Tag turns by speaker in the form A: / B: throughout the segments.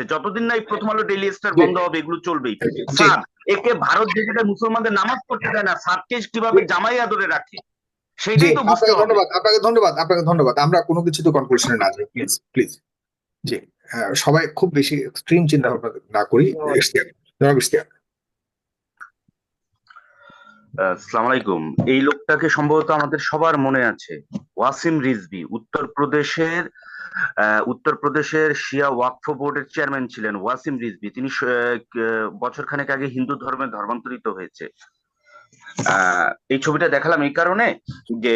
A: হচ্ছে। যতদিন না এই প্রথম আলো ডেইলি স্টার বন্ধ হবে এগুলো চলবেই। স্যার একে ভারত যেটা মুসলমানদের নামাজ পড়তে দেয় না স্যারকে কীভাবে জামাই আদরে রাখে সেটাই তো বুঝতে হবে।
B: ধন্যবাদ আপনাকে ধন্যবাদ আপনাকে ধন্যবাদ। আমরা কোনো কিছু তো কনক্লুশনে না যাই। প্লিজ প্লিজ জি। সবাই খুব বেশি এক্সট্রিম চিন্তা ভাবনা না করি। জনাব ইশতিয়াক।
A: আসসালামু আলাইকুম। এই লোকটাকে সম্ভবত আমাদের সবার মনে আছে। ওয়াসিম রিজভি উত্তরপ্রদেশের উত্তরপ্রদেশের শিয়া ওয়াকফ বোর্ডের চেয়ারম্যান ছিলেন ওয়াসিম রিজভি। তিনি বছর খানেক আগে হিন্দু ধর্মে ধর্মান্তরিত হয়েছে। এই ছবিটা দেখালাম এই কারণে যে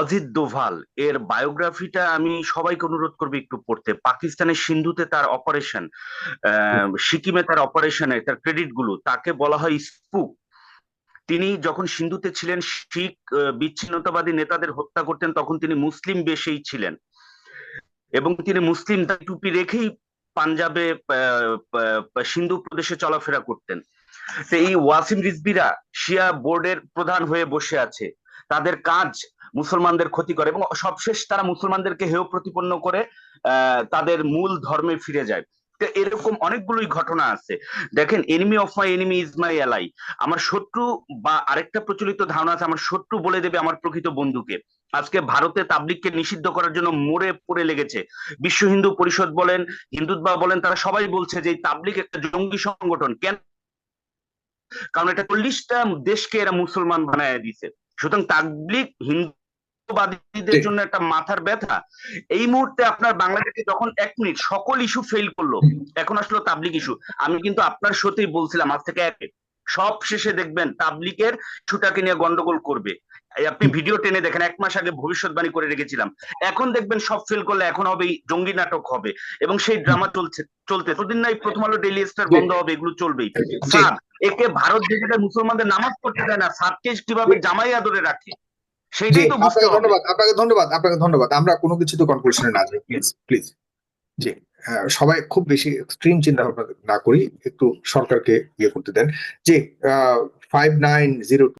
A: অজিত দোভাল এর বায়োগ্রাফিটা আমি সবাইকে অনুরোধ করব একটু পড়তে। পাকিস্তানের সিন্ধুতে তার অপারেশন সিকিমে তার অপারেশনে তার ক্রেডিটগুলো তাকে বলা হয় স্পুক। তিনি যখন সিন্ধুতে ছিলেন, শিখ বিচ্ছিন্নতাবাদী নেতাদের হত্যা করতেন, তখন তিনি মুসলিম বেশেই ছিলেন। এবং তিনি মুসলিম টুপি রেখেই পাঞ্জাবে সিন্ধু প্রদেশে চলাফেরা করতেন। তো এই ওয়াসিম রিজবিরা শিয়া বোর্ডের প্রধান হয়ে বসে আছে। তাদের কাজ মুসলমানদের ক্ষতি করে এবং সবশেষ তারা মুসলমানদেরকে হেয় প্রতিপন্ন করে তাদের মূল ধর্মে ফিরে যায়। তো এরকম অনেকগুলোই ঘটনা আছে। দেখেন enemy of my enemy is my ally আমার শত্রু বা আরেকটা প্রচলিত ধারণা আছে, আমার শত্রু বলে দেবে আমার প্রকৃত বন্ধুকে। আজকে ভারতে তাবলিগকে নিষিদ্ধ করার জন্য মোড়ে পড়ে লেগেছে। বিশ্ব হিন্দু পরিষদ বলেন হিন্দুত্বা বলেন তারা সবাই বলছে যে এই তাবলিগ একটা জঙ্গি সংগঠন। কেন? কারণ এটা চল্লিশটা দেশকে এরা মুসলমান বানায় দিছে। সুতরাং তাবলিগ হিন্দুবাদীদের জন্য একটা মাথার ব্যথা। এই মুহূর্তে আপনার বাংলাদেশে যখন এক মিনিট সকল ইস্যু ফেল করল এখন আসলো তাবলিগ ইস্যু। আমি কিন্তু আপনার সাথেই বলছিলাম আজ থেকে এক সব শেষে দেখবেন তাবলিকের ছুটাকে নিয়ে গন্ডগোল করবে। আপনি ভিডিও টেনে দেখেন এক মাস আগে ভবিষ্যৎবাণী করে রেখেছিলাম। এখন দেখবেন সব ফেল করলে এখন হবে জঙ্গি নাটক হবে এবং সেই ড্রামা চলছে চলতে ততদিন না এই প্রথম আলো ডেইলি স্টার বন্ধ হবে এগুলো চলবেই। স্যার একে ভারত যেটা মুসলমানদের নামাজ পড়তে দেয় না স্যারকে কীভাবে জামাই আদরে রাখে? সেটাই তো বুঝতে
B: ধন্যবাদ আপনাকে ধন্যবাদ আপনাকে ধন্যবাদ। আমরা কোনো কিছু তো কনক্লুশনে না যাই প্লিজ প্লিজ জি সবাই খুব বেশি এক্সট্রিম চিন্তা ভাবনা না করি একটু সরকারকে ইয়ে করতে দেন। G five nine zero